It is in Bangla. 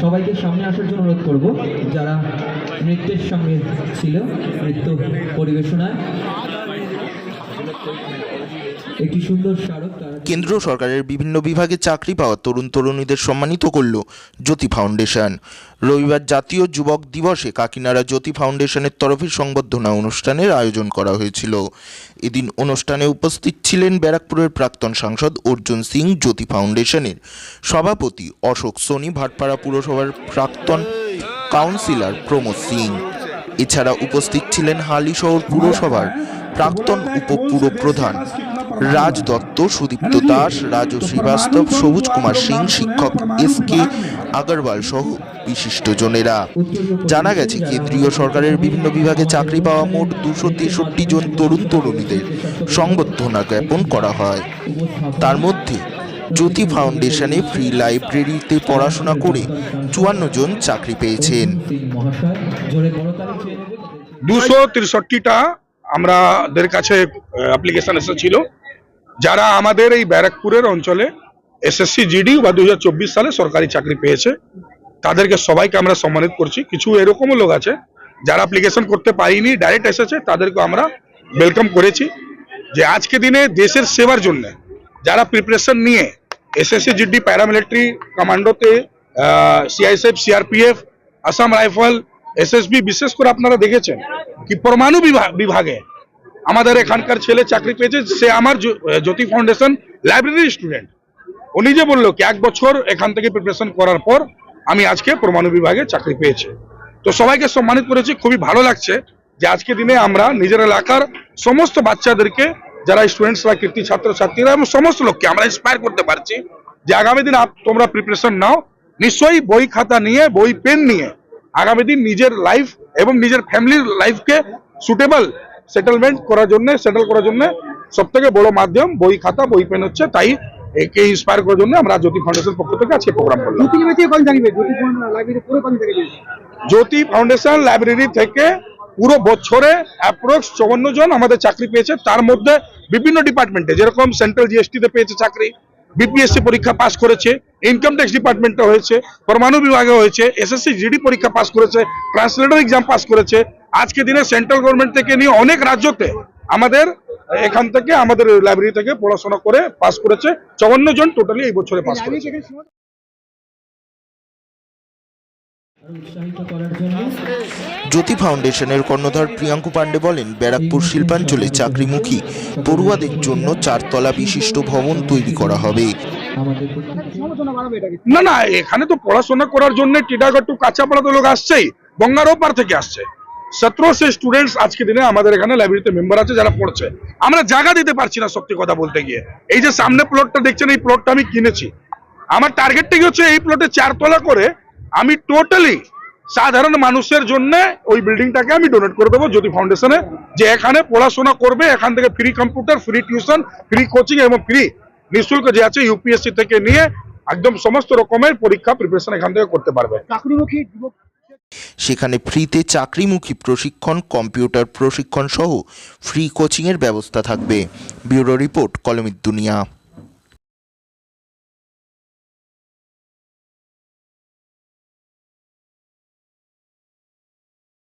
সবাইকে সামনে আসার জন্য অনুরোধ করব যারা নৃত্যের সঙ্গে ছিল নৃত্য পরিবেশনায়। কেন্দ্র সরকারের বিভিন্ন বিভাগে চাকরি পাওয়া তরুণ তরুণীদের সম্মানিত করল জ্যোতি ফাউন্ডেশন। রবিবার জাতীয় যুবক দিবসে কাকিনাড়া জ্যোতি ফাউন্ডেশনের তরফে সংবর্ধনা অনুষ্ঠানের আয়োজন করা হয়েছিল। এদিন অনুষ্ঠানে উপস্থিত ছিলেন ব্যারাকপুরের প্রাক্তন সাংসদ অর্জুন সিং, জ্যোতি ফাউন্ডেশনের সভাপতি অশোক সোনি, ভাটপাড়া পুরসভার প্রাক্তন কাউন্সিলর প্রমোদ সিং। এছাড়া উপস্থিত ছিলেন হালিশহর পুরসভার প্রাক্তন উপপুরপ্রধান রাজ দত্ত, সুদীপ্ত দাস, রাজু শ্রীবাস্তব, সবুজ কুমার সিং, শিক্ষক এস কে আগরওয়াল সহ বিশিষ্টজনেরা জানা গেছে, কেন্দ্রীয় সরকারের বিভিন্ন বিভাগে চাকরি পাওয়া মোট দুশো তেষট্টি জন তরুণ তরুণীদের সংবর্ধনা জ্ঞাপন করা হয়। তার মধ্যে জ্যোতি ফাউন্ডেশনে ফ্রি লাইব্রেরিতে পড়াশোনা করে চুয়ান্ন জন চাকরি পেয়েছেন। দুশো তিরষট্টিটা আমাদের কাছে অ্যাপ্লিকেশন এসেছিল। যারা আমাদের এই ব্যারাকপুরের অঞ্চলে এসএসসি, জিডি বা দুই সালে সরকারি চাকরি পেয়েছে, তাদেরকে সবাইকে আমরা সম্মানিত করছি। কিছু এরকমও লোক আছে যারা অ্যাপ্লিকেশন করতে পারিনি ডাইরেক্ট এসেছে তাদেরকে আমরা ওয়েলকাম করেছি যে আজকে দিনে দেশের সেবার জন্য যারা প্রিপারেশন নিয়ে SSC, GD paramilitary কমান্ডোতে CISF CRPF Assam rifle SSB বিশেষ করে আপনারা দেখেছেন কি পরমাণু বিভা- বিভাগে আমাদের এখানকার ছেলে চাকরি পেয়েছে, সে আমার জ্যোতি ফাউন্ডেশন লাইব্রেরি স্টুডেন্ট ও নিজে বলল কি, এক বছর এখান থেকে প্রিপারেশন করার পর আমি আজকে পরমাণু বিভাগে চাকরি পেয়েছি। তো সবাইকে সম্মানিত করেছি, খুবই ভালো লাগছে যে আজকে দিনে আমরা নিজের এলাকার সমস্ত বাচ্চাদেরকে, যারা স্টুডেন্টসরা কীর্তি ছাত্রছাত্রীরা এবং সমস্ত লোককে আমরা ইন্সপায়ার করতে পারছি যে আগামী দিন তোমরা প্রিপারেশন নাও। নিশ্চয়ই বই খাতা নিয়ে, বই পেন নিয়ে আগামী দিন নিজের লাইফ এবং নিজের ফ্যামিলির লাইফকে সুটেবল সেটেলমেন্ট করার জন্য সেটেল করার জন্য সব থেকে বড় মাধ্যম বই খাতা বই পেন হচ্ছে তাই একে ইন্সপায়ার করার জন্য আমরা জ্যোতি ফাউন্ডেশন পক্ষ থেকে আজকে প্রোগ্রাম করলাম। জ্যোতি ফাউন্ডেশন লাইব্রেরি থেকে পুরো বছরে অ্যাপ্রক্স চৌন্ন জন আমাদের চাকরি পেয়েছে তার মধ্যে বিভিন্ন ডিপার্টমেন্টে যেরকম সেন্ট্রাল জিএসটিতে পেয়েছে চাকরি বিপিএসসি পরীক্ষা পাস করেছে ইনকাম ট্যাক্স ডিপার্টমেন্টে হয়েছে, পরমাণু বিভাগে হয়েছে এসএসসি জিডি পরীক্ষা পাস করেছে ট্রান্সলেটর এক্সাম পাস করেছে। আজকে দিনে সেন্ট্রাল গভর্নমেন্ট থেকে নিয়ে অনেক রাজ্যতে আমাদের, এখান থেকে আমাদের লাইব্রেরি থেকে পড়াশোনা করে পাস করেছে চৌবান্ন জন টোটালি এই বছরে পাস করেছে। জ্যোতি ফাউন্ডেশনের কর্ণধার প্রিয়াঙ্কু পাণ্ডে বলেন ব্যারাকপুর শিল্পাঞ্চলে চাকরিমুখী পড়ুয়াদের জন্য চারতলা বিশিষ্ট ভবন তৈরি করা হবে। না না এখানে তো পড়াশোনা করার জন্য টিটাগড় টু কাঁচাপাড়া তো লোক আসছেই গঙ্গার ওপার থেকে আসছে। সতেরোশো স্টুডেন্টস আজকে দিনে আমাদের এখানে লাইব্রেরিতে মেম্বার আছে যারা পড়ছে। আমরা জায়গা দিতে পারছি না সত্যি কথা বলতে গিয়ে। এই যে সামনে প্লটটা দেখছেন এই প্লটটা আমি কিনেছি। আমার টার্গেটটা কি হচ্ছে এই প্লটে চারতলা করে আমি টোটালি সাধারণ মানুষের জন্য ওই বিল্ডিংটাকে আমি ডোনেট করে দেবো জ্যোতি ফাউন্ডেশনে যে এখানে পড়াশোনা করবে এখান থেকে free computer free tuition free coaching এবং ফ্রি নিঃশুল্ক যে আছে ইউপিএসসি থেকে নিয়ে একদম সমস্ত রকমের পরীক্ষা প্রিপারেশন এখান থেকে করতে পারবে। চাকরিমুখী যুবক সেখানে ফ্রিতে চাকরিমুখী প্রশিক্ষণ কম্পিউটার প্রশিক্ষণ সহ ফ্রি কোচিংয়ের ব্যবস্থা থাকবে। ব্যুরো রিপোর্ট কলমির দুনিয়া।